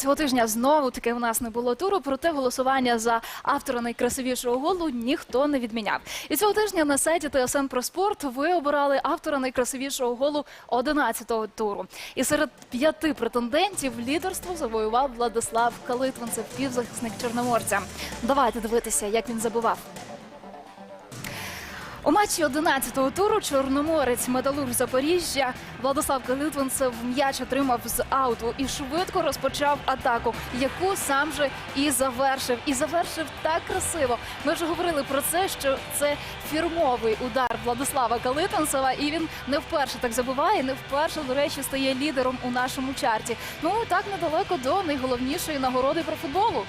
Цього тижня знову таки у нас не було туру, проте голосування за автора найкрасивішого голу ніхто не відміняв. І цього тижня на сайті ТСН про спорт ви обирали автора найкрасивішого голу 11-го туру. І серед п'яти претендентів лідерство завоював Владислав Калитвинцев, півзахисник Чорноморця. Давайте дивитися, як він забував. У матчі 11-го туру Чорноморець Металург Запоріжжя Владислав Калитвинцев м'яч отримав з ауту і швидко розпочав атаку, яку сам же і завершив. І завершив так красиво. Ми вже говорили про це, що це фірмовий удар Владислава Калитвинцева, і він не вперше так забуває, не вперше, до речі, стає лідером у нашому чарті. Ну так недалеко до найголовнішої нагороди про футболу.